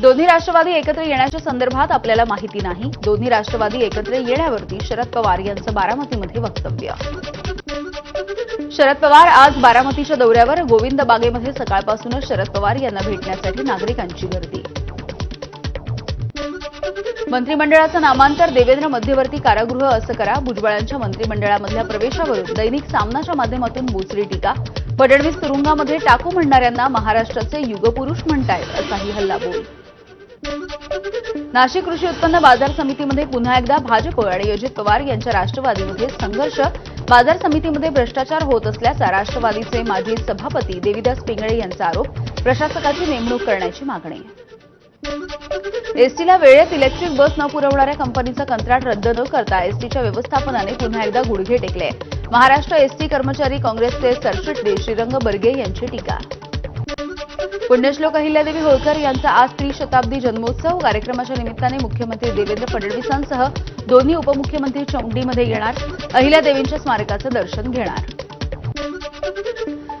दोन्ही राष्ट्रवादी एकत्र येण्याच्या संदर्भात आपल्याला माहिती नाही. दोन्ही राष्ट्रवादी एकत्र येण्यावरती शरद पवार यांचं बारामतीमध्ये वक्तव्य. शरद पवार आज बारामतीच्या दौऱ्यावर गोविंद बागेमध्ये सकाळपासूनच शरद पवार यांना भेटण्यासाठी नागरिकांची गर्दी. मंत्रिमंडळाचं नामांतर देवेंद्र मध्यवर्ती कारागृह असं करा. भुजबळांच्या मंत्रिमंडळामधल्या प्रवेशावरून दैनिक सामनाच्या माध्यमातून मोचरी टीका. फडणवीस तुरुंगामध्ये टाकू म्हणणाऱ्यांना महाराष्ट्राचे युगपुरुष म्हणतायत असाही हल्लाबोल. नाशिक कृषी उत्पन्न बाजार समितीमध्ये पुन्हा एकदा भाजप आणि अजित पवार यांच्या राष्ट्रवादीमध्ये संघर्ष. बाजार समितीमध्ये भ्रष्टाचार होत असल्याचा राष्ट्रवादीचे माजी सभापती देविदास पिंगळे यांचा आरोप. प्रशासकाची नेमणूक करण्याची मागणी. एसटीला वेळेत इलेक्ट्रिक बस न पुरवणाऱ्या कंपनीचं कंत्राट रद्द न करता एसटीच्या व्यवस्थापनाने पुन्हा एकदा गुडघे टेकले. महाराष्ट्र एसटी कर्मचारी काँग्रेसचे सरचिटणीस श्रीरंग बर्गे यांची टीका. पुण्यश्लोक अहिल्यादेवी होळकर यांचा आज त्रिशताब्दी जन्मोत्सव. कार्यक्रमाच्या निमित्ताने मुख्यमंत्री देवेंद्र फडणवीसांसह दोन्ही उपमुख्यमंत्री चौंडीमध्ये येणार. अहिल्यादेवींच्या स्मारकाचं दर्शन घेणार.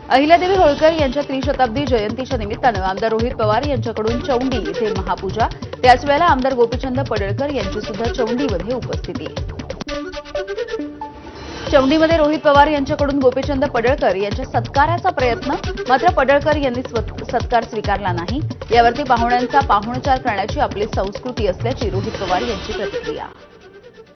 अहिल्यादेवी होळकर यांच्या त्रिशताब्दी जयंतीच्या निमित्तानं आमदार रोहित पवार यांच्याकडून चौंडी इथे महापूजा. त्याच वेळेला आमदार गोपीचंद पडळकर यांची सुद्धा चौंडीमध्ये उपस्थिती. चौंडीमध्ये रोहित पवार यांच्याकडून गोपीचंद पडळकर यांच्या सत्काराचा प्रयत्न मात्र पडळकर यांनी सत्कार स्वीकारला नाही. यावरती पाहुण्यांचा पाहुणचार करण्याची आपली संस्कृती असल्याची रोहित पवार यांची प्रतिक्रिया.